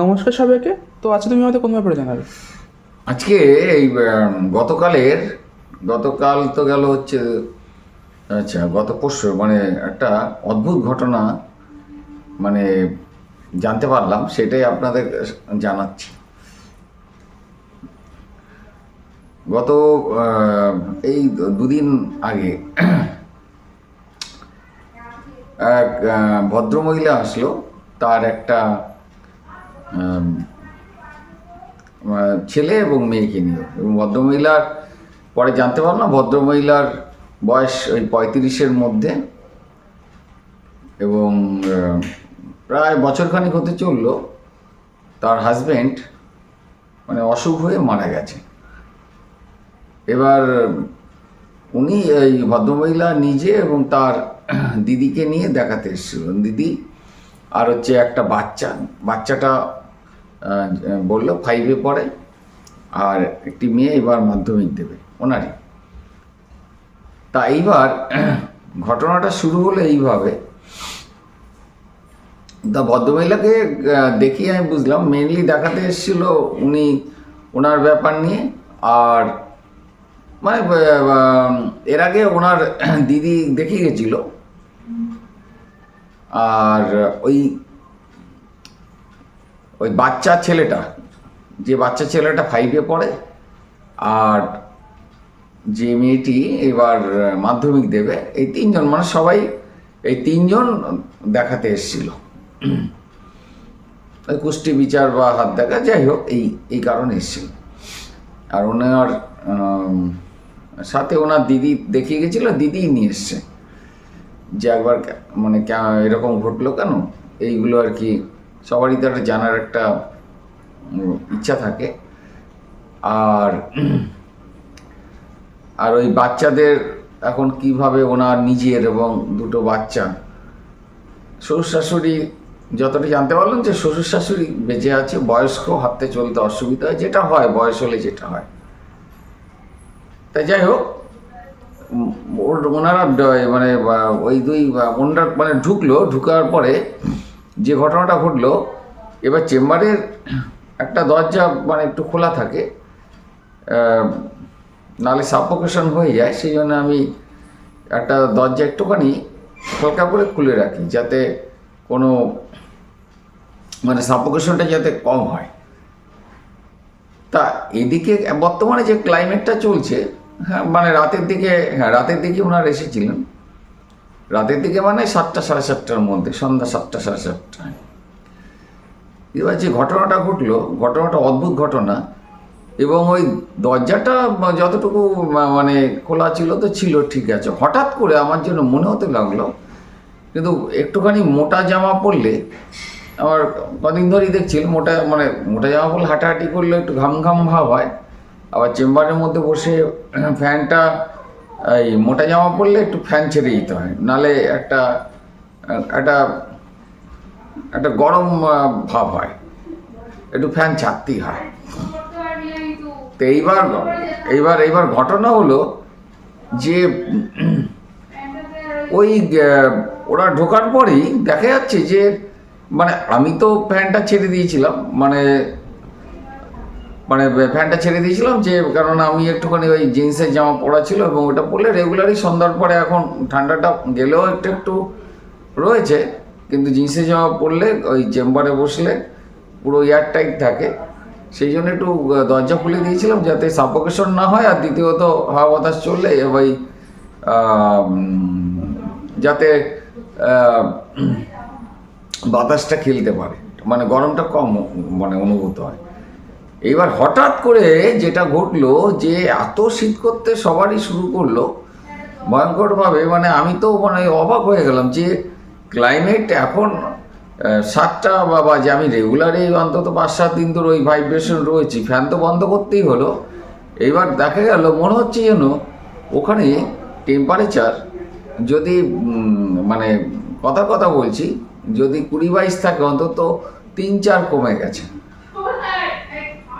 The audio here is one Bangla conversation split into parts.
নমস্কার সবাইকে। তো আজকে তুমি আমাদের কোন ব্যাপারে জানাবে? আজকে এই গতকালের, গতকাল তো গেল হচ্ছে আচ্ছা গত পরশু মানে একটা অদ্ভুত ঘটনা মানে জানতে পারলাম, সেটাই আপনাদের জানাচ্ছি। গত এই দুদিন আগে, এক ভদ্রমহিলা আসলো, তার একটা ছেলে এবং মেয়েকে নিয়ে। এবং ভদ্রমহিলার, পরে জানতে পারলাম ভদ্রমহিলার বয়স ওই পঁয়ত্রিশের মধ্যে। এবং প্রায় বছরখানেক হতে চলল, তার হাজবেন্ড মানে অসুখ হয়ে মারা গেছে। এবার উনি এই ভদ্রমহিলা নিজে এবং তার দিদিকে নিয়ে দেখাতে এসেছিল দিদি আর হচ্ছে একটা বাচ্চা, বাচ্চাটা বলল ফাইভে পড়ে, আর একটি মেয়ে এবার মাধ্যমিক দেবে, ওনারই। তা এইবার ঘটনাটা শুরু হলো এইভাবে। তা ভদ্রমহিলাকে দেখি আমি বুঝলাম মেনলি দেখাতে এসেছিল উনি ওনার ব্যাপার নিয়ে, আর মানে এর আগে ওনার দিদি দেখিয়ে গেছিল। আর ওই ওই বাচ্চা ছেলেটা, যে বাচ্চা ছেলেটা ফাইভে পড়ে, আর যে মেয়েটি এবার মাধ্যমিক দেবে, এই তিনজন মানে সবাই, এই তিনজন দেখাতে এসেছিল। কুষ্টি বিচার বা হাত দেখা, যাই হোক, এই এই কারণে এসেছিল। আর ওনার সাথে ওনার দিদি দেখিয়ে গেছিল দিদিই নিয়ে এসছে। যে একবার মানে এরকম ঘটলো কেন? এইগুলো আর কি সবারই তো একটা জানার একটা ইচ্ছা থাকে। আর আর ওই বাচ্চাদের এখন কীভাবে ওনার নিজের এবং দুটো বাচ্চা? শ্বশুর শাশুড়ি যতটা জানতে পারলাম যে শ্বশুর শাশুড়ি বেঁচে আছে, বয়স্ক, হাঁটতে চলতে অসুবিধা হয়, যেটা হয়, বয়স হলে যেটা হয়। তাই যাই হোক ওনারা মানে ওই দুই ওনারা মানে ঢুকলো, ঢুকার পরে যে ঘটনাটা ঘটলো এবার চেম্বারের একটা দরজা মানে একটু খোলা থাকে আহ, নাহলে সাফোকেশন হয়ে যায় সেই জন্য আমি একটা দরজা একটুখানি হালকা করে খুলে রাখি যাতে কোনো মানে সাফোকেশনটা যাতে কম হয়। তা এদিকে বর্তমানে যে ক্লাইমেটটা চলছে হ্যাঁ মানে রাতের দিকে হ্যাঁ রাতের দিকে ওনারা এসেছিলেন। রাতের দিকে মানে সাতটা, সাড়ে সাতটার মধ্যে, সন্ধ্যা সাতটা, সাড়ে সাতটায়। এবার যে ঘটনাটা ঘটলো, ঘটনাটা অদ্ভুত ঘটনা, এবং ওই দরজাটা যতটুকু মানে খোলা ছিল তো ছিল, ঠিক আছে। হঠাৎ করে আমার জন্য মনে হতে লাগল, কিন্তু একটুখানি মোটা জামা পরলে, আমার কদিন ধরেই দেখছি মোটা মানে মোটা জামা পরলে হাঁটাহাঁটি করলে একটু ঘাম ঘাম ভাব হয়। আবার চেম্বারের মধ্যে বসে ফ্যানটা এই মোটা জামা পরলে একটু ফ্যান ছেড়ে দিতে হয়। নালে একটা একটা একটা গরম ভাব হয়। একটু ফ্যান ছাড়তেই হয়। তো এইবার এইবার এইবার ঘটনা হলো যে, ওই ওরা ঢোকার পরেই দেখা যাচ্ছে যে মানে আমি তো ফ্যানটা ছেড়ে দিয়েছিলাম। মানে মানে ফ্যানটা ছেড়ে দিয়েছিলাম যে কারণ আমি একটুখানি ওই জিন্সের জামা পরা ছিল এবং ওটা পরলে রেগুলারই সন্ধ্যার পরে এখন ঠান্ডাটা গেলেও একটু একটু রয়েছে। কিন্তু জিন্সের জামা পরলে ওই চেম্বারে বসলে পুরো এয়ার টাইট থাকে। সেই জন্য একটু দরজা খুলে দিয়েছিলাম যাতে সাফোকেশন না হয় আর দ্বিতীয়ত হাওয়া বাতাস চললে ওই যাতে বাতাসটা খেলতে পারে। মানে গরমটা কম মানে অনুভূত হয়। এইবার হঠাৎ করে যেটা ঘটলো যে এত শীত করতে সবারই শুরু করল, ভয়ঙ্করভাবে মানে আমি তো মানে অবাক হয়ে গেলাম যে ক্লাইমেট এখন সাতটা বা, বাজে, আমি রেগুলারই অন্তত পাঁচ সাত দিন ধরে ওই ভাইব্রেশন রয়েছি ফ্যান তো বন্ধ করতেই হলো। এইবার দেখা গেল, মনে হচ্ছে যেন ওখানে টেম্পারেচার যদি মানে কথা কথা বলছি, যদি কুড়ি বাইশ থাকে, অন্তত তিন চার কমে গেছে।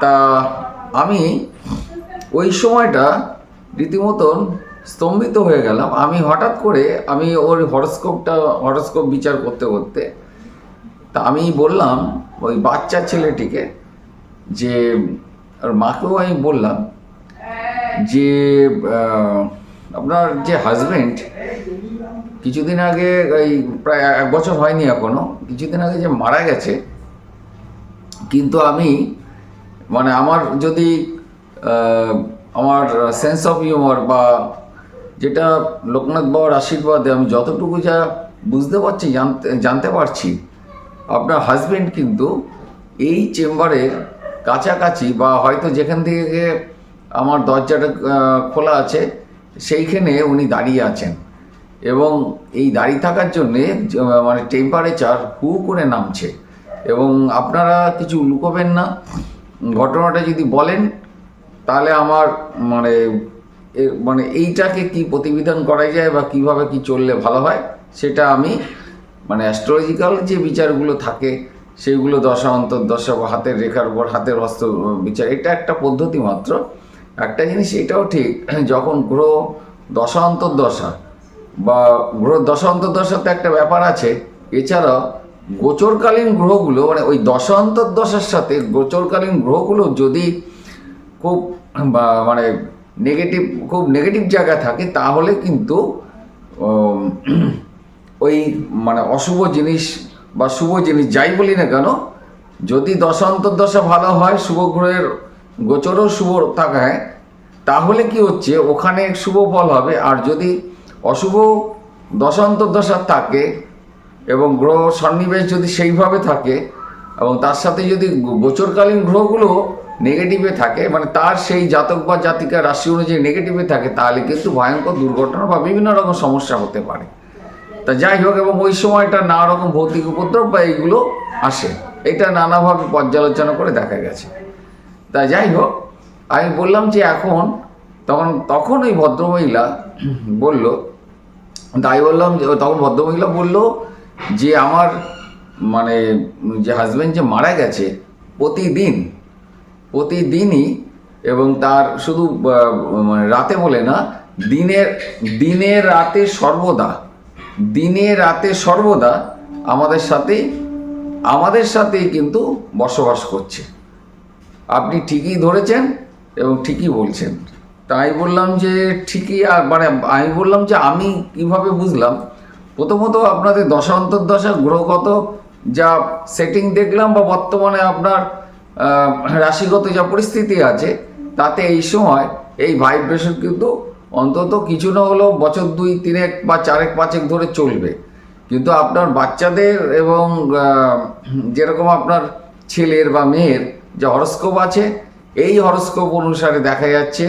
তা আমি ওই সময়টা রীতিমতন স্তম্ভিত হয়ে গেলাম। আমি হঠাৎ করে আমি ওর হরস্কোপটা, হরস্কোপ বিচার করতে করতে তা আমি বললাম ওই বাচ্চা ছেলেটিকে যে ওর মাকেও আমি বললাম যে আপনার যে হাজবেন্ড কিছুদিন আগে এই প্রায় এক বছর হয়নি এখনও, কিছুদিন আগে যে মারা গেছে, কিন্তু আমি মানে আমার যদি আমার সেন্স অফ হিউমার বা যেটা লোকনাথ বাবার আশীর্বাদে আমি যতটুকু যা বুঝতে পারছি, জানতে জানতে পারছি, আপনার হাজবেন্ড কিন্তু এই চেম্বারের কাছাকাছি বা হয়তো যেখান থেকে আমার দরজাটা খোলা আছে, সেইখানে উনি দাঁড়িয়ে আছেন। এবং এই দাঁড়িয়ে থাকার জন্যে মানে টেম্পারেচার হু করে নামছে। এবং আপনারা কিছু লুকোবেন না। ঘটনাটা যদি বলেন, তাহলে আমার মানে মানে এইটাকে কি প্রতিবিধান করা যায় বা কীভাবে কি চললে ভালো হয়, সেটা আমি মানে অ্যাস্ট্রোলজিক্যাল যে বিচারগুলো থাকে, সেগুলো দশা অন্তর দশা বা হাতের রেখার উপর, হাতের হস্ত বিচার, এটা একটা পদ্ধতি মাত্র। একটা জিনিস এটাও ঠিক, যখন গ্রহ দশা, অন্তর্দশা বা গ্রহ দশা, অন্তর্দশাতে একটা ব্যাপার আছে, এছাড়াও গোচরকালীন গ্রহগুলো মানে ওই দশা অন্তর্দশার সাথে গোচরকালীন গ্রহগুলো যদি খুব, বা মানে নেগেটিভ খুব নেগেটিভ জায়গায় থাকে, তাহলে কিন্তু ওই মানে অশুভ জিনিস বা শুভ জিনিস যাই বলি না কেন, যদি দশা ভালো হয়, শুভ গ্রহের গোচরও শুভ থাকায় তাহলে কি হচ্ছে, ওখানে শুভ ফল হবে। আর যদি অশুভ দশা থাকে এবং গ্রহ সন্নিবেশ যদি সেইভাবে থাকে, এবং তার সাথে যদি গোচরকালীন গ্রহগুলো নেগেটিভে থাকে মানে তার সেই জাতক বা জাতিকা রাশি অনুযায়ী নেগেটিভে থাকে, তাহলে কিন্তু ভয়ঙ্কর দুর্ঘটনা বা বিভিন্ন রকম সমস্যা হতে পারে। তা যাই হোক, এবং ওই সময়টা নানা রকম ভৌতিক উপদ্রব বা এইগুলো আসে। এটা নানাভাবে পর্যালোচনা করে দেখা গেছে। তা যাই হোক, আমি বললাম যে এখন তখন তখন ওই ভদ্রমহিলা বলল, তাই বললাম যে, তখন ভদ্রমহিলা বলল যে আমার মানে যে হাজব্যান্ড যে মারা গেছে প্রতিদিন, প্রতিদিনই এবং তার শুধু মানে রাতে বলে না দিনের দিনে রাতে সর্বদা, দিনে রাতে সর্বদা আমাদের সাথে আমাদের সাথেই কিন্তু বসবাস করছে। আপনি ঠিকই ধরেছেন এবং ঠিকই বলছেন। তাই বললাম যে ঠিকই, আর মানে আমি বললাম যে আমি কীভাবে বুঝলাম প্রথমত আপনাদের দশা অন্তর্দশা গ্রহগত যা সেটিং দেখলাম বা বর্তমানে আপনার রাশিগত যা পরিস্থিতি আছে, তাতে এই সময় এই ভাইব্রেশন কিন্তু অন্তত কিছু না হলেও বছর দুই, তিনেক বা চারেক, পাঁচেক ধরে চলবে। কিন্তু আপনার বাচ্চাদের এবং যেরকম আপনার ছেলের বা মেয়ের যে হরস্কোপ আছে, এই হরস্কোপ অনুসারে দেখা যাচ্ছে,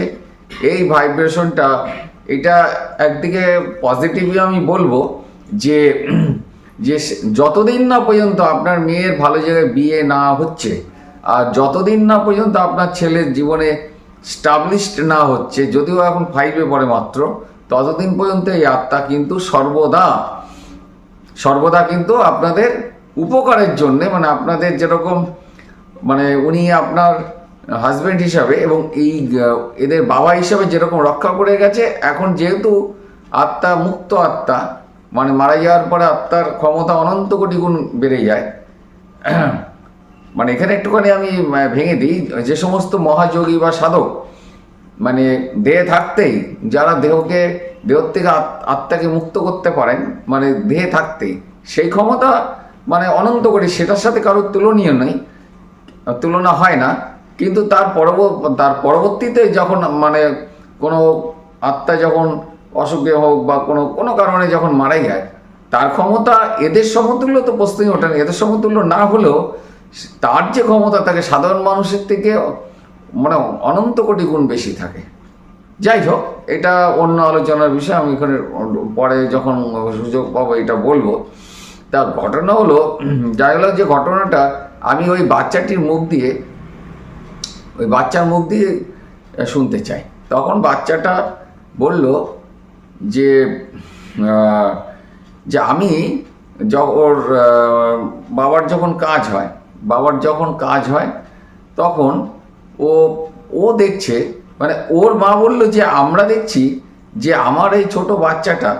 এই ভাইব্রেশনটা এটা একদিকে পজিটিভই আমি বলব যে যে যতদিন না পর্যন্ত আপনার মেয়ের ভালো জায়গায় বিয়ে না হচ্ছে, আর যতদিন না পর্যন্ত আপনার ছেলের জীবনে স্টাবলিশড না হচ্ছে, যদিও এখন ফাইভে পড়ে মাত্র, ততদিন পর্যন্ত এই আত্মা কিন্তু সর্বদা সর্বদা কিন্তু আপনাদের উপকারের জন্য মানে আপনাদের যেরকম মানে উনি আপনার হাজব্যান্ড হিসাবে এবং এই, এদের বাবা হিসাবে যেরকম রক্ষা করে গেছে, এখন যেহেতু আত্মা মুক্ত আত্মা মানে মারা যাওয়ার পরে আত্মার ক্ষমতা অনন্ত কোটি গুণ বেড়ে যায়। মানে এখানে একটুখানি আমি ভেঙে দিই, যে সমস্ত মহাযোগী বা সাধক মানে দেহে থাকতেই, যারা দেহকে দেহ থেকে আত- আত্মাকে মুক্ত করতে পারেন মানে দেহে থাকতেই, সেই ক্ষমতা মানে অনন্ত করে সেটার সাথে কারোর তুলনীয় নেই, তুলনা হয় না, কিন্তু তার পরব, তার পরবর্তীতে যখন মানে কোনো আত্মা যখন অসুখে হোক বা কোনো কোনো কারণে যখন মারা যায়, তার ক্ষমতা এদের সমতুল্য তো প্রশ্নই ওঠে না। এদের সমতুল্য না হলেও তার যে ক্ষমতা তাকে সাধারণ মানুষের থেকে মানে অনন্ত কোটি গুণ বেশি থাকে। যাই হোক, এটা অন্য আলোচনার বিষয়, আমি এখানে পরে যখন সুযোগ পাবো এটা বলব। তা ঘটনা হলো, যাই হলো যে ঘটনাটা, আমি ওই বাচ্চাটির মুখ দিয়ে, ওই বাচ্চার মুখ দিয়ে শুনতে চাই। তখন বাচ্চাটা বলল যে যে আমি ওর বাবার যখন কাজ হয়, বাবার যখন কাজ হয়, তখন ও ও দেখছে মানে ওর মা বলল যে, আমরা দেখছি যে আমার এই ছোট বাচ্চাটা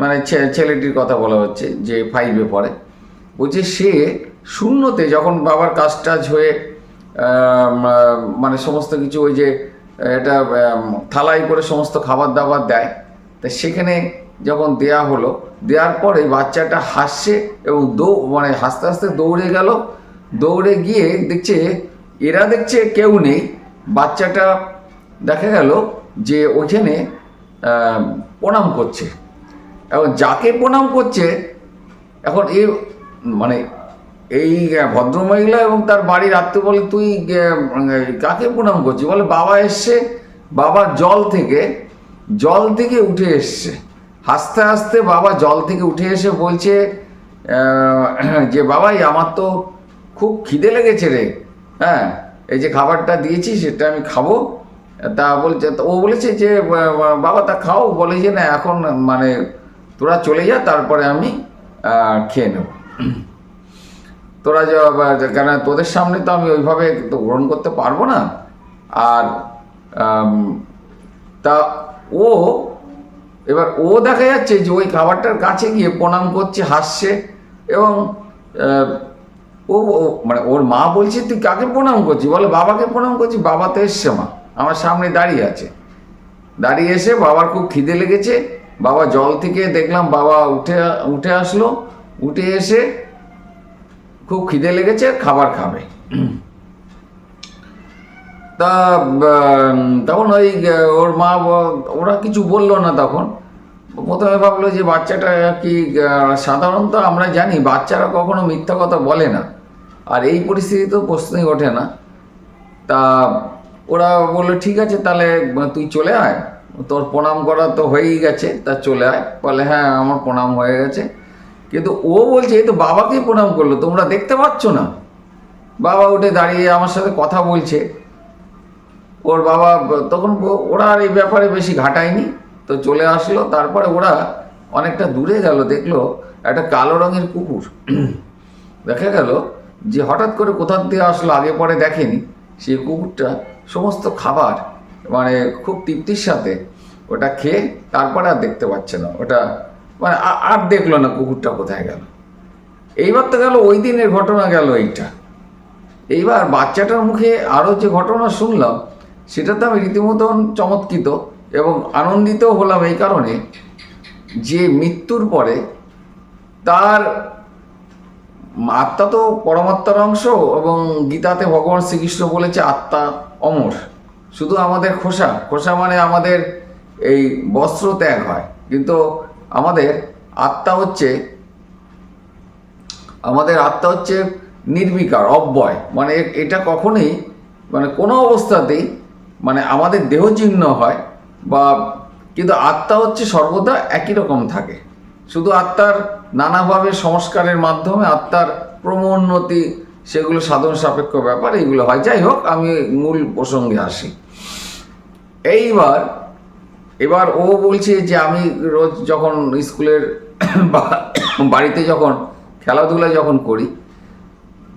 মানে ছেলেটির কথা বলা হচ্ছে, যে ফাইভে পড়ে, বলছে সে শূন্যতে যখন বাবার কাজ টাজ হয়ে মানে সমস্ত কিছু ওই যে, এটা থালাই করে সমস্ত খাবার দাবার দেয় তা সেখানে যখন দেয়া হলো দেওয়ার পরে বাচ্চাটা হাসছে এবং দৌ মানে হাসতে হাসতে দৌড়ে গেল। দৌড়ে গিয়ে দেখছে, এরা দেখছে কেউ নেই। বাচ্চাটা দেখা গেল যে ওইখানে প্রণাম করছে। এবং যাকে প্রণাম করছে, এখন এ মানে এই ভদ্রমহিলা এবং তার বাড়ির আত্মীয় বলে, তুই কাকে প্রণাম করছিস? বলে, বাবা এসছে। বাবা জল থেকে জল থেকে উঠে এসছে। হাসতে হাসতে বাবা জল থেকে উঠে এসে বলছে যে বাবাই, আমার তো খুব খিদে লেগেছে রে। হ্যাঁ এই যে খাবারটা দিয়েছি, সেটা আমি খাব। তা বলছে ও বলেছে যে বাবা, তা খাও। বলে যে, না, এখন মানে তোরা চলে যা, তারপরে আমি খেয়ে নেব। তোরা কেন তোদের সামনে তো আমি ওইভাবে তো গ্রহণ করতে পারব না। আর তা ও, এবার ও দেখা যাচ্ছে যে ওই খাবারটার কাছে গিয়ে প্রণাম করছে, হাসছে এবং ও মানে ওর মা বলছে, তুই কাকে প্রণাম করছিস? বলে, বাবাকে প্রণাম করছি, বাবা তো এসছে মা, আমার সামনে দাঁড়িয়ে আছে। দাঁড়িয়ে এসে বাবার খুব খিদে লেগেছে, বাবা জল থেকে দেখলাম বাবা উঠে উঠে আসলো, উঠে এসে খুব খিদে লেগেছে, খাবার খাবে। তা তখন ওই, ওর মা ওরা কিছু বলল না তখন। প্রথমে ভাবলো যে বাচ্চাটা কি সাধারণত আমরা জানি, বাচ্চারা কখনো মিথ্যা কথা বলে না। আর এই পরিস্থিতিতেও প্রশ্নই ওঠে না। তা, ওরা বলল, ঠিক আছে, তাহলে, তুই চলে আয়। তোর প্রণাম করা তো হয়েই গেছে, তা চলে আয়। বলে হ্যাঁ আমার প্রণাম হয়ে গেছে। কিন্তু ও বলছে, এই তো বাবাকেই প্রণাম করল, তোমরা দেখতে পাচ্ছ না? বাবা উঠে দাঁড়িয়ে আমার সাথে কথা বলছে। ওর বাবা, তখন ওরা আর এই ব্যাপারে বেশি ঘাটায়নি। তো চলে আসলো, তারপরে ওরা অনেকটা দূরে গেল, দেখল একটা কালো রঙের কুকুর। দেখা গেল যে হঠাৎ করে কোথার দিয়ে আসলো, আগে পরে দেখেনি। সেই কুকুরটা সমস্ত খাবার মানে খুব তৃপ্তির সাথে ওটা খেয়ে তারপরে আর দেখতে পাচ্ছে না। ওটা মানে আর দেখল না কুকুরটা কোথায় গেল। এইবার তো গেল, ওই দিনের ঘটনা গেল এইটা। এইবার বাচ্চাটার মুখে আরও যে ঘটনা শুনলাম সেটাতে আমি রীতিমতন চমৎকৃত এবং আনন্দিত হলাম এই কারণে যে মৃত্যুর পরে তার আত্মা তো পরমাত্মার অংশ এবং গীতাতে ভগবান শ্রীকৃষ্ণ বলেছে আত্মা অমর। শুধু আমাদের খোসা খোসা মানে আমাদের এই বস্ত্র ত্যাগ হয়। কিন্তু আমাদের আত্মা হচ্ছে, আমাদের আত্মা হচ্ছে নির্বিকার, অব্যয়। মানে এটা কখনোই মানে কোনো অবস্থাতেই মানে আমাদের দেহ চিহ্ন হয় বা কিন্তু আত্মা হচ্ছে সর্বদা একই রকম থাকে। শুধু আত্মার নানাভাবে সংস্কারের মাধ্যমে আত্মার ক্রমোন্নতি, সেগুলো সাধন সাপেক্ষ ব্যাপার এইগুলো হয়। যাই হোক, আমি মূল প্রসঙ্গে আসি। এইবার, এবার ও বলছে যে আমি রোজ যখন স্কুলের বা- বাড়িতে যখন খেলাধুলা যখন করি,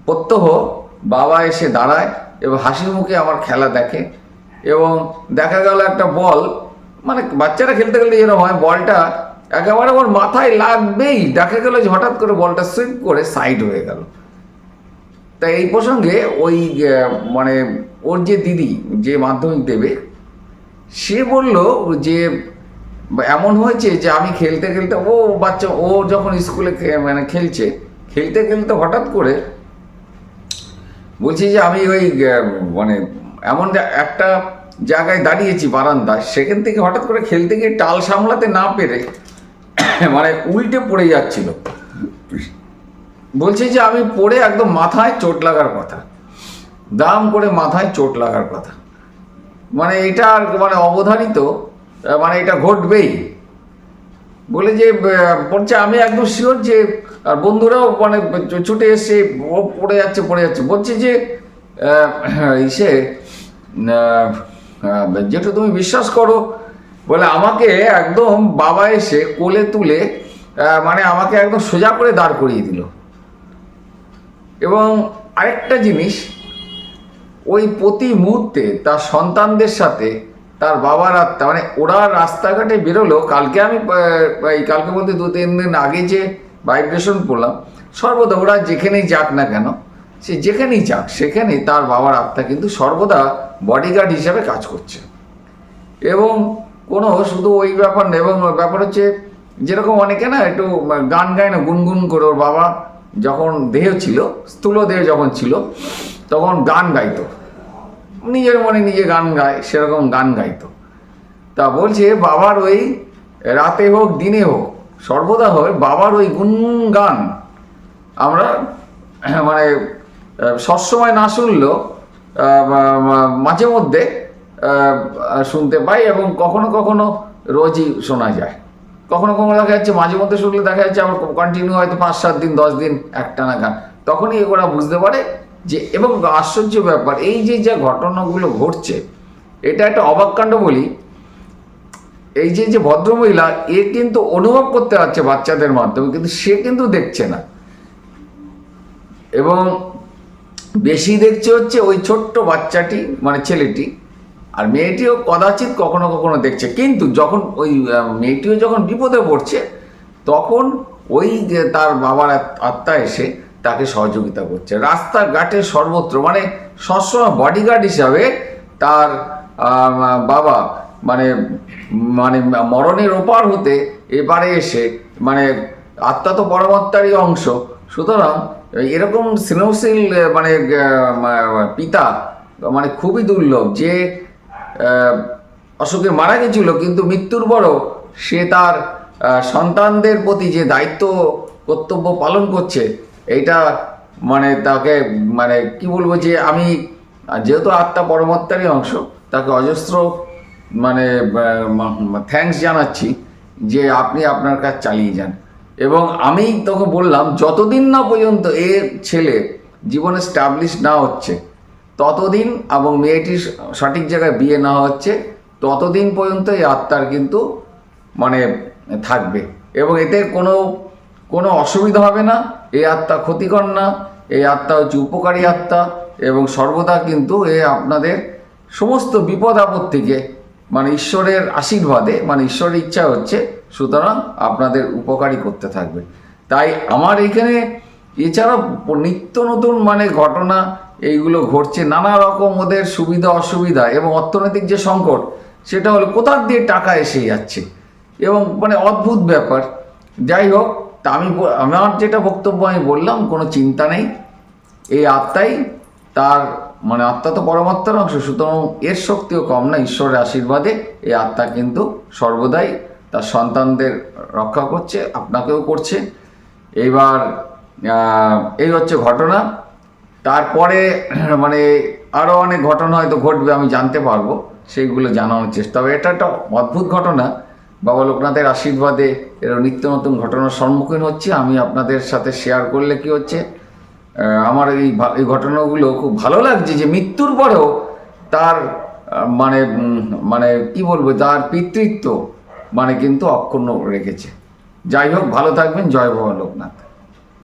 প্রত্যহ বাবা এসে দাঁড়ায় এবং হাসি মুখে আমার খেলা দেখে। এবং দেখা গেল একটা বল মানে বাচ্চারা খেলতে খেলতে যেরকম হয়, বলটা একেবারে ওর মাথায় লাগবেই। দেখা গেল যে হঠাৎ করে বলটা সুইপ করে সাইড হয়ে গেল। তা এই প্রসঙ্গে ওই মানে ওর যে দিদি যে মাধ্যমিক দেবে, সে বলল যে, এমন হয়েছে যে আমি খেলতে খেলতে, ও বাচ্চা, ও যখন স্কুলে মানে খেলছে, খেলতে খেলতে হঠাৎ করে বলছি যে আমি ওই মানে এমন একটা জায়গায় দাঁড়িয়েছি, বারান্দায়। সেখান থেকে হঠাৎ করে খেলতে গিয়ে টাল সামলাতে না পেরে মানে উল্টে পড়ে যাচ্ছিল। বলছি যে আমি পড়ে একদম মাথায় চোট লাগার কথা। দাম করে মাথায় চোট লাগার কথা। মানে এটা আর মানে অবধারিত মানে এটা ঘটবেই। বলে যে বলছে আমি একদম শিওর যে, আর বন্ধুরাও মানে ছুটে এসে পড়ে যাচ্ছে পড়ে যাচ্ছে। বলছে যে ইসে যেটা তুমি বিশ্বাস করো। বলে আমাকে একদম বাবা এসে কোলে তুলে মানে আমাকে একদম সোজা করে দাঁড় করিয়ে দিল। এবং আরেকটা জিনিস, ওই প্রতি মুহূর্তে তার সন্তানদের সাথে, তার বাবার আত্মা মানে ওরা রাস্তাঘাটে বেরোলো। কালকে আমি এই কালকে বলতে দু তিন দিন আগে যে ভাইব্রেশন পড়লাম সর্বদা ওরা যেখানেই যাক না কেন সে যেখানেই যাক, সেখানেই তার বাবার আত্মা কিন্তু সর্বদা বডিগার্ড হিসাবে কাজ করছে। এবং কোনো শুধু ওই ব্যাপার না, এবং ব্যাপার হচ্ছে যেরকম অনেকে না একটু গান গায় না, গুনগুন করে ওর বাবা যখন দেহ ছিল, স্থূল দেহ যখন ছিল, তখন গান গাইতো। নিজের মনে নিজে গান গায়, সেরকম গান গাইতো। তা বলছে, বাবার ওই রাতে হোক, দিনে হোক, সর্বদা হয় বাবার ওই গুনগুন গান। আমরা মানে সবসময় না শুনলেও মাঝে মধ্যে শুনতে পাই এবং কখনো কখনো রোজই শোনা যায়। কখনো কখনো দেখা যাচ্ছে মাঝে মধ্যে শুনলে দেখা যাচ্ছে আমার কন্টিনিউ হয়তো পাঁচ, সাত দিন, দশ দিন একটানা গান তখনই ওরা বুঝতে পারে যে, এবং আশ্চর্য ব্যাপার, এই যে যে ঘটনাগুলো ঘটছে, এটা একটা অবাক কাণ্ড বলি। এই যে যে ভদ্রমহিলা, এ কিন্তু অনুভব করতে পারছে বাচ্চাদের মাধ্যমে, কিন্তু সে কিন্তু দেখছে না। এবং বেশি দেখছে হচ্ছে ওই ছোট্ট বাচ্চাটি মানে ছেলেটি, আর মেয়েটিও কদাচিৎ কখনো কখনো দেখছে। কিন্তু যখন ওই মেয়েটিও যখন বিপদে পড়ছে, তখন ওই তার বাবার আত্মা এসে তাকে সহযোগিতা করছে। রাস্তাঘাটে সর্বত্র মানে সবসময় বডিগার্ড হিসাবে তার বাবা মানে মানে মরণের ওপার হতে এবারে এসে মানে আত্মা তো পরমাত্মারই অংশ, সুতরাং এরকম স্নেহশীল মানে পিতা মানে খুবই দুর্লভ যে অশোকে মারা গেছিল কিন্তু মৃত্যুর পরও সে তার সন্তানদের প্রতি যে দায়িত্ব, কর্তব্য পালন করছে, এইটা মানে তাকে মানে কি বলব যে আমি যেহেতু আত্মা পরমাত্মারই অংশ, তাকে অজস্র মানে থ্যাঙ্কস জানাচ্ছি যে আপনি আপনার কাজ চালিয়ে যান। এবং আমি তোকে বললাম, যতদিন না পর্যন্ত এ ছেলে জীবনে স্টাবলিশ না হচ্ছে, ততদিন এবং মেয়েটির সঠিক জায়গায় বিয়ে না হচ্ছে, ততদিন পর্যন্ত এই আত্মার কিন্তু মানে থাকবে। এবং এতে কোনো কোনো অসুবিধা হবে না, এই আত্মা ক্ষতিকর না, এই আত্মা হচ্ছে উপকারী আত্মা এবং সর্বদা কিন্তু এ আপনাদের সমস্ত বিপদ আপদ থেকে মানে ঈশ্বরের আশীর্বাদে মানে ঈশ্বরের ইচ্ছা হচ্ছে সুতরাং আপনাদের উপকারী করতে থাকবে। তাই আমার এখানে এছাড়াও নিত্য নতুন মানে ঘটনা এইগুলো ঘটছে, নানা রকম ওদের সুবিধা, অসুবিধা এবং অর্থনৈতিক যে সংকট, সেটা হলো কোথার দিয়ে টাকা এসে যাচ্ছে। এবং মানে অদ্ভুত ব্যাপার। যাই হোক, তা আমি আমার যেটা বক্তব্য আমি বললাম, কোনো চিন্তা নেই। এই আত্মাই তার মানে আত্মা তো পরমাত্মার অংশ, সুতরাং এর শক্তিও কম না, ঈশ্বরের আশীর্বাদে এই আত্মা কিন্তু সর্বদাই তার সন্তানদের রক্ষা করছে, আপনাকেও করছে। এইবার এই হচ্ছে ঘটনা। তারপরে মানে আরও অনেক ঘটনা হয়তো ঘটবে, আমি জানতে পারব। সেইগুলো জানানোর চেষ্টা। হবে এটা একটা অদ্ভুত ঘটনা। বাবা লোকনাথের আশীর্বাদে এরা নিত্য নতুন ঘটনার সম্মুখীন হচ্ছে। আমি আপনাদের সাথে শেয়ার করলে কি হচ্ছে? আমার এই এই ঘটনাগুলো খুব ভালো লাগছে যে মৃত্যুর পরেও তার মানে মানে কি বলব, তার পিতৃত্ব মানে কিন্তু অক্ষুণ্ণ রেখেছে। যাই হোক ভালো থাকবেন জয় ভবা লোকনাথ